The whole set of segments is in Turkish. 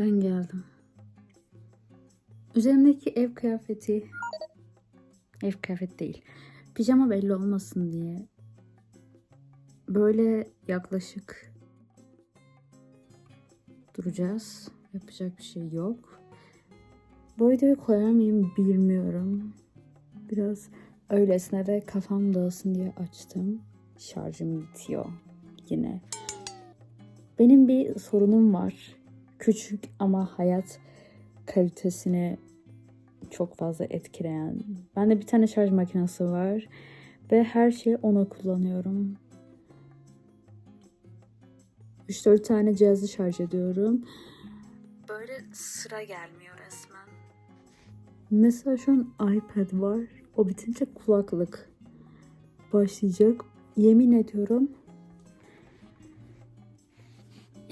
Ben geldim. Üzerimdeki ev kıyafeti ev kıyafeti değil. Pijama belli olmasın diye böyle yaklaşık duracağız. Yapacak bir şey yok. Bu videoyu koyar mıyım bilmiyorum. Biraz öylesine ve kafam dağılsın diye açtım. Şarjım bitiyor yine. Benim bir sorunum var. Küçük ama hayat kalitesini çok fazla etkileyen. Bende bir tane şarj makinesi var ve her şeyi ona kullanıyorum. 3-4 tane cihazı şarj ediyorum. Böyle sıra gelmiyor resmen. Mesela şu an iPad var. O bitince kulaklık başlayacak. Yemin ediyorum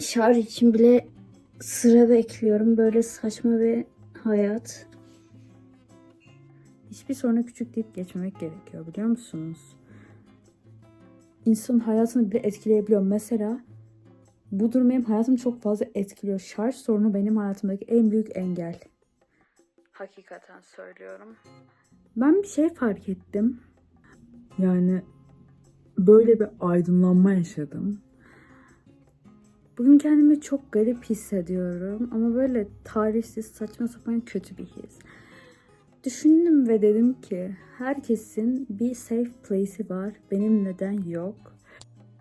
şarj için bile sıra bekliyorum. Böyle saçma bir hayat. Hiçbir soruna küçük deyip geçmemek gerekiyor biliyor musunuz? İnsanın hayatını bile etkileyebiliyor. Mesela bu durum benim hayatımı çok fazla etkiliyor. Şarj sorunu benim hayatımdaki en büyük engel. Hakikaten söylüyorum. Ben bir şey fark ettim. Yani böyle bir aydınlanma yaşadım. Bugün kendimi çok garip hissediyorum ama böyle tarihsiz saçma sapan kötü bir his. Düşündüm ve dedim ki herkesin bir safe place'i var. Benim neden yok?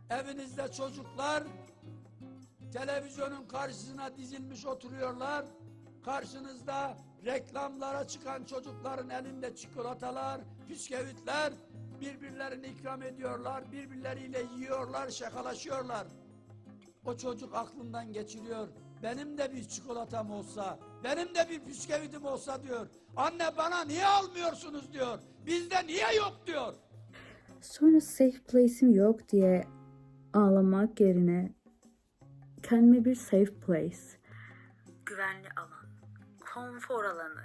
Evinizde çocuklar televizyonun karşısına dizilmiş oturuyorlar. Karşınızda reklamlara çıkan çocukların elinde çikolatalar, bisküvitler birbirlerine ikram ediyorlar, birbirleriyle yiyorlar, şakalaşıyorlar. O çocuk aklından geçiriyor. Benim de bir çikolatam olsa, benim de bir bisküvitim olsa diyor. Anne bana niye almıyorsunuz diyor. Bizde niye yok diyor. Sonra safe place'im yok diye ağlamak yerine kendime bir safe place, güvenli alan, konfor alanı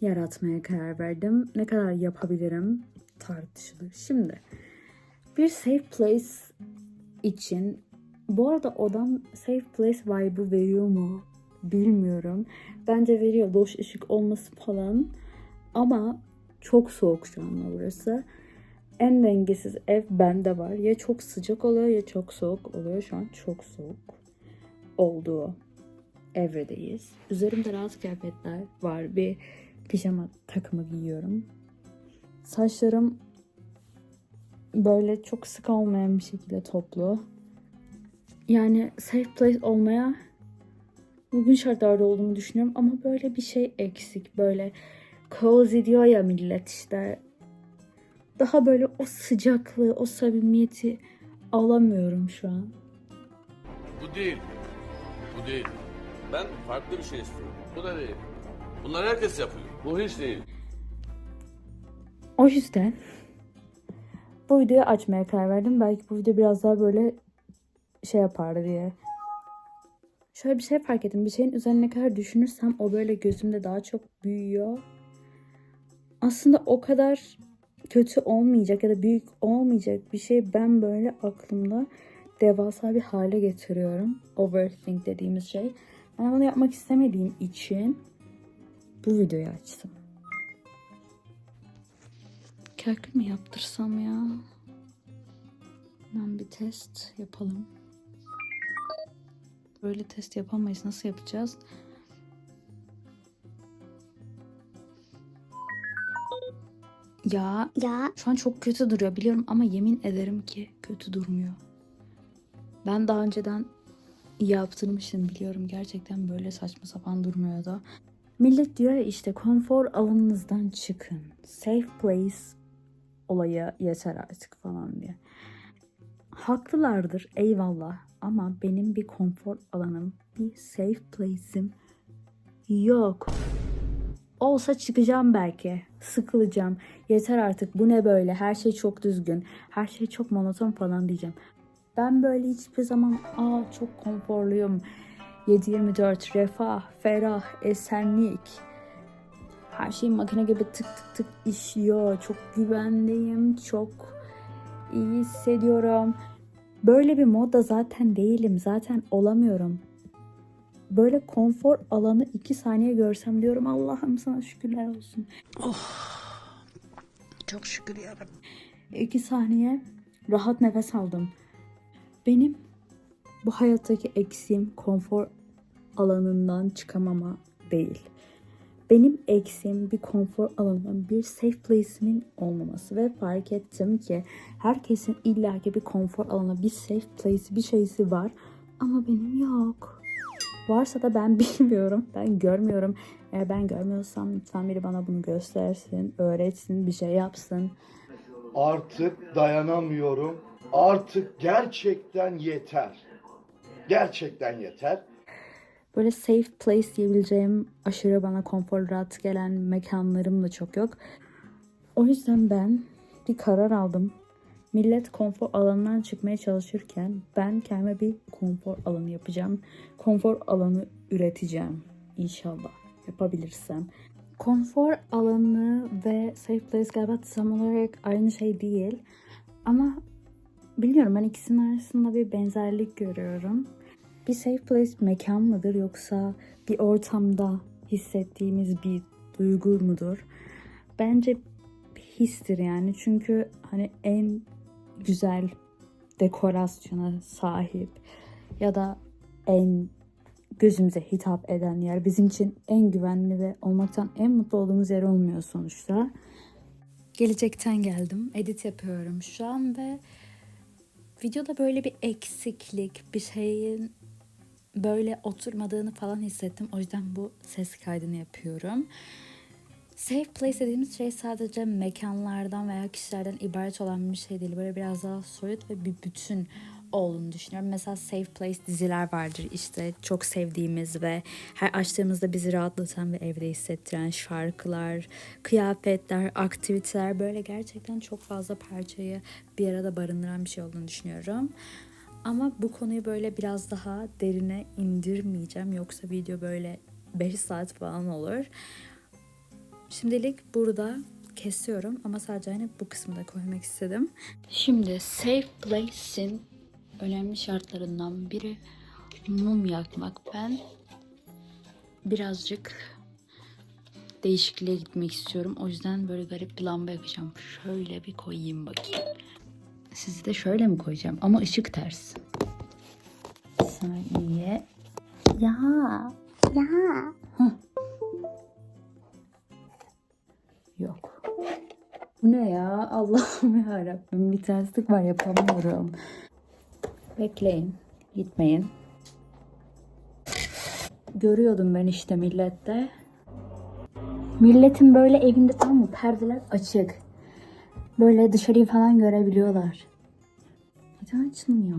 yaratmaya karar verdim. Ne kadar yapabilirim tartışılır. Şimdi bir safe place için bu arada odam safe place vibe'ı veriyor mu bilmiyorum. Bence veriyor loş ışık olması falan. Ama çok soğuk şu anda burası. En dengesiz ev bende var. Ya çok sıcak oluyor ya çok soğuk oluyor. Şu an çok soğuk olduğu evredeyiz. Üzerimde rahat kıyafetler var. Bir pijama takımı giyiyorum. Saçlarım böyle çok sık olmayan bir şekilde toplu. Yani safe place olmaya bugün şartlarda olduğumu düşünüyorum ama böyle bir şey eksik. Böyle cozy diyor ya millet işte. Daha böyle o sıcaklığı, o samimiyeti alamıyorum şu an. Bu değil. Bu değil. Ben farklı bir şey istiyorum. Bu da değil. Bunlar herkes yapıyor. Bu hiç değil. O yüzden bu videoyu açmaya karar verdim. Belki bu video biraz daha böyle şey yapar diye. Şöyle bir şey fark ettim. Bir şeyin üzerine ne kadar düşünürsem o böyle gözümde daha çok büyüyor. Aslında o kadar kötü olmayacak ya da büyük olmayacak bir şey ben böyle aklımda devasa bir hale getiriyorum. Overthink dediğimiz şey. Ben bunu yapmak istemediğim için bu videoyu açtım. Kalkül mü yaptırsam ya? Hemen bir test yapalım. Böyle test yapamayız. Nasıl yapacağız? Ya Ya şu an çok kötü duruyor biliyorum ama yemin ederim ki kötü durmuyor. Ben daha önceden yaptırmıştım biliyorum gerçekten böyle saçma sapan durmuyordu. Millet diyor ya işte konfor alanınızdan çıkın. Safe place olayı yeter artık falan diye. Haklılardır eyvallah ama benim bir konfor alanım, bir safe place'im yok. Olsa çıkacağım belki. Sıkılacağım. Yeter artık bu ne böyle? Her şey çok düzgün. Her şey çok monoton falan diyeceğim. Ben böyle hiçbir zaman aa çok konforluyum. 7-24 refah, ferah, esenlik. Her şey makine gibi tık tık tık işliyor. Çok güvenliyim. Çok iyi hissediyorum. Böyle bir modda zaten değilim. Zaten olamıyorum. böyle konfor alanı iki saniye görsem diyorum Allah'ım sana şükürler olsun. Çok şükür yarabbim. İki saniye rahat nefes aldım. Benim bu hayattaki eksiğim konfor alanından çıkamama değil. Benim eksiğim bir konfor alanının, bir safe place'imin olmaması ve fark ettim ki herkesin illaki bir konfor alanı, bir safe place, bir şeysi var ama benim yok. Varsa da ben bilmiyorum, ben görmüyorum. Eğer ben görmüyorsam lütfen biri bana bunu göstersin, öğretsin, bir şey yapsın. Artık dayanamıyorum. Artık gerçekten yeter. Gerçekten yeter. Böyle safe place diyebileceğim aşırı bana konfor rahat gelen mekanlarım da çok yok. O yüzden ben bir karar aldım. Millet konfor alanından çıkmaya çalışırken ben kendime bir konfor alanı yapacağım. Konfor alanı üreteceğim inşallah yapabilirsem. Konfor alanı ve safe place galiba tam olarak aynı şey değil. Ama bilmiyorum ben ikisinin arasında bir benzerlik görüyorum. Bir safe place mekan mıdır yoksa bir ortamda hissettiğimiz bir duygu mudur? Bence histir yani. Çünkü hani en güzel dekorasyona sahip ya da en gözümüze hitap eden yer bizim için en güvenli ve olmaktan en mutlu olduğumuz yer olmuyor sonuçta. Gelecekten geldim. Edit yapıyorum şu an ve videoda böyle bir eksiklik, bir şeyin böyle oturmadığını falan hissettim. O yüzden bu ses kaydını yapıyorum. Safe place dediğimiz şey sadece mekanlardan veya kişilerden ibaret olan bir şey değil. Böyle biraz daha soyut ve bir bütün olduğunu düşünüyorum. Mesela Safe Place diziler vardır işte çok sevdiğimiz ve her açtığımızda bizi rahatlatan ve evde hissettiren şarkılar, kıyafetler, aktiviteler böyle gerçekten çok fazla parçayı bir arada barındıran bir şey olduğunu düşünüyorum. Ama bu konuyu böyle biraz daha derine indirmeyeceğim. Yoksa video böyle 5 saat falan olur. Şimdilik burada kesiyorum ama sadece hani bu kısmı da koymak istedim. Şimdi Safe Place'in önemli şartlarından biri mum yakmak. Ben birazcık değişikliğe gitmek istiyorum. O yüzden böyle garip bir lamba yakacağım. Şöyle bir koyayım bakayım. Sizi de şöyle mi koyacağım? Ama ışık ters. Saniye. Ya. Ya. Hah. Yok. Bu ne ya? Allah'ım yarabbim. Bir terslik var yapamıyorum. Bekleyin. Gitmeyin. Görüyordum ben işte millette. Milletin böyle evinde tam mı perdeler açık. Böyle dışarıyı falan görebiliyorlar. Neden açılmıyor?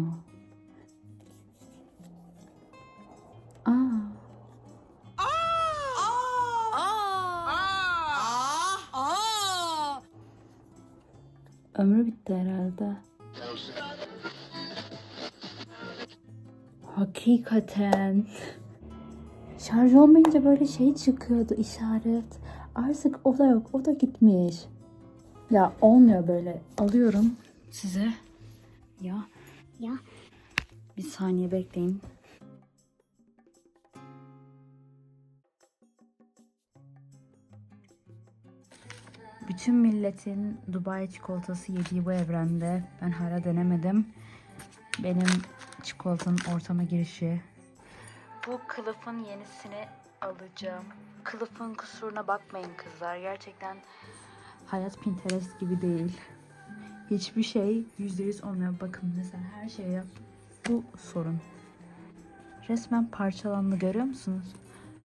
Aa. Ömrü bitti herhalde. Hakikaten. Şarj olmayınca böyle şey çıkıyordu işaret. Artık o da yok. O da gitmiş. Ya olmuyor böyle. Alıyorum size. Ya. Ya. Bir saniye bekleyin. Bütün milletin Dubai çikolatası yediği bu evrende ben hala denemedim. Benim çikolatanın ortama girişi. Bu kılıfın yenisini alacağım. Kılıfın kusuruna bakmayın kızlar. Gerçekten hayat Pinterest gibi değil. Hiçbir şey %100 olmuyor. Bakın mesela her şeye bu sorun. Resmen parçalandı görüyor musunuz?